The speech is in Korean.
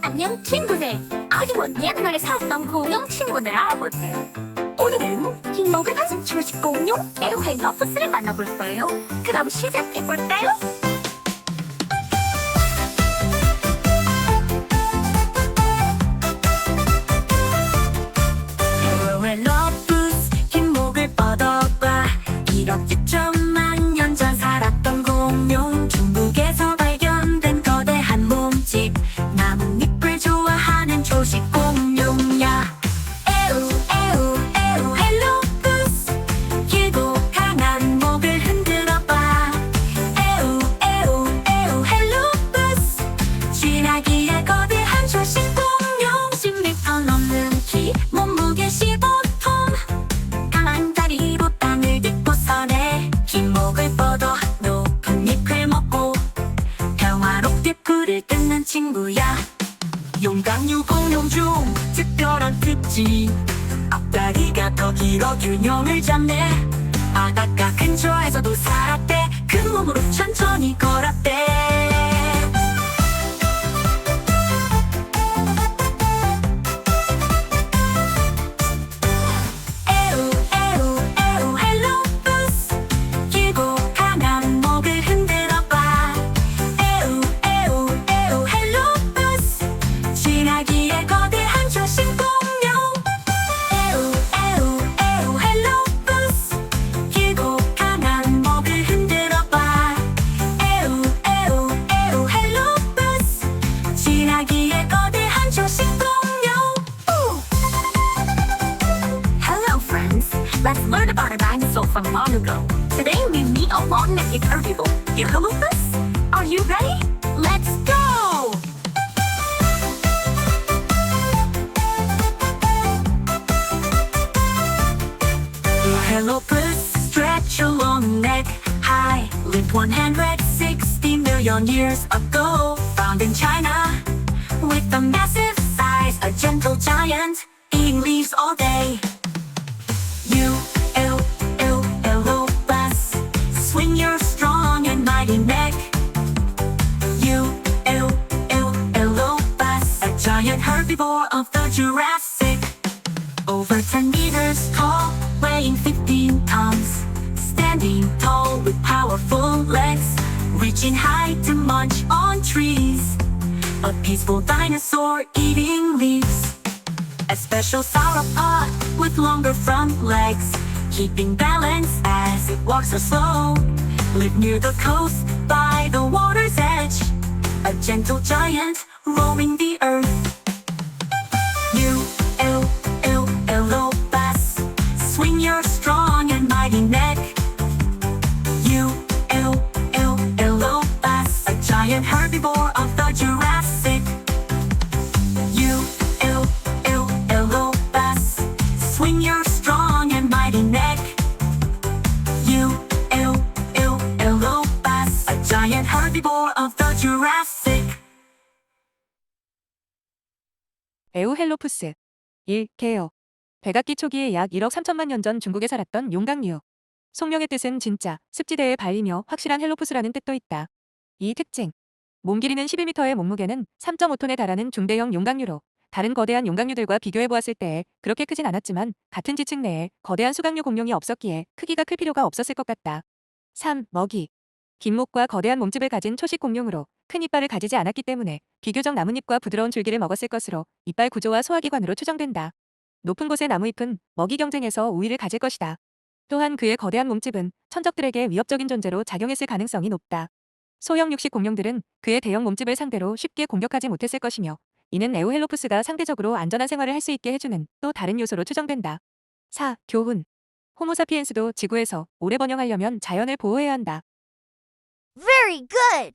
안녕 친구들. 아주 먼 옛날에 살았던 공룡 친구들 알아볼게. 오늘은 흰목을 가진 초식 공룡 에우헬러프스를 만나볼 거예요. 그럼 시작해볼까요? 특징 앞다리가 더 길어 균형을 잡네. 바닷가 근처에서도 살았대. 큰 몸으로 천천히 걸었 Hello, friends, let's learn about a dinosaur from long ago. Today we meet a long-necked herbivore, Eucalyptus. Are you ready? Let's go! Eucalyptus, stretch your long neck high. Lived 160 million years ago, found in China with a massive size, a gentle giant, eating leaves all day. You, L, L, L, bus. Swing your strong and mighty neck. You, L, L, L, bus. A giant herbivore of the Jurassic. Over 10 meters tall, weighing 15 tons. Standing tall with powerful legs. Reaching high to munch on trees. A peaceful dinosaur eating leaves. A special sauropod with longer front legs, keeping balance as it walks so slow. Live near the coast by the water's edge, a gentle giant roaming the earth. Swing your strong and mighty neck. U L L L O bass. A giant herbivore of the Jurassic. 에우헬로푸스 1. 개요 백악기 초기에 약 1억 3천만 년 전 중국에 살았던 용광류 속령의 뜻은 진짜, 습지대에 발리며 확실한 헬로푸스라는 뜻도 있다. 이 특징 몸 길이는 11m의 몸무게는 3.5톤에 달하는 중대형 용광류로 다른 거대한 용광류들과 비교해 보았을 때 그렇게 크진 않았지만 같은 지층 내에 거대한 수강류 공룡이 없었기에 크기가 클 필요가 없었을 것 같다. 3. 먹이 긴 목과 거대한 몸집을 가진 초식 공룡으로 큰 이빨을 가지지 않았기 때문에 비교적 나뭇잎과 부드러운 줄기를 먹었을 것으로 이빨 구조와 소화기관으로 추정된다. 높은 곳의 나무잎은 먹이 경쟁에서 우위를 가질 것이다. 또한 그의 거대한 몸집은 천적들에게 위협적인 존재로 작용했을 가능성이 높다. 소형 육식 공룡들은 그의 대형 몸집을 상대로 쉽게 공격하지 못했을 것이며 이는 에오헬로푸스가 상대적으로 안전한 생활을 할 수 있게 해주는 또 다른 요소로 추정된다. 4. 교훈 호모사피엔스도 지구에서 오래 번영하려면 자연을 보호해야 한다. Very good!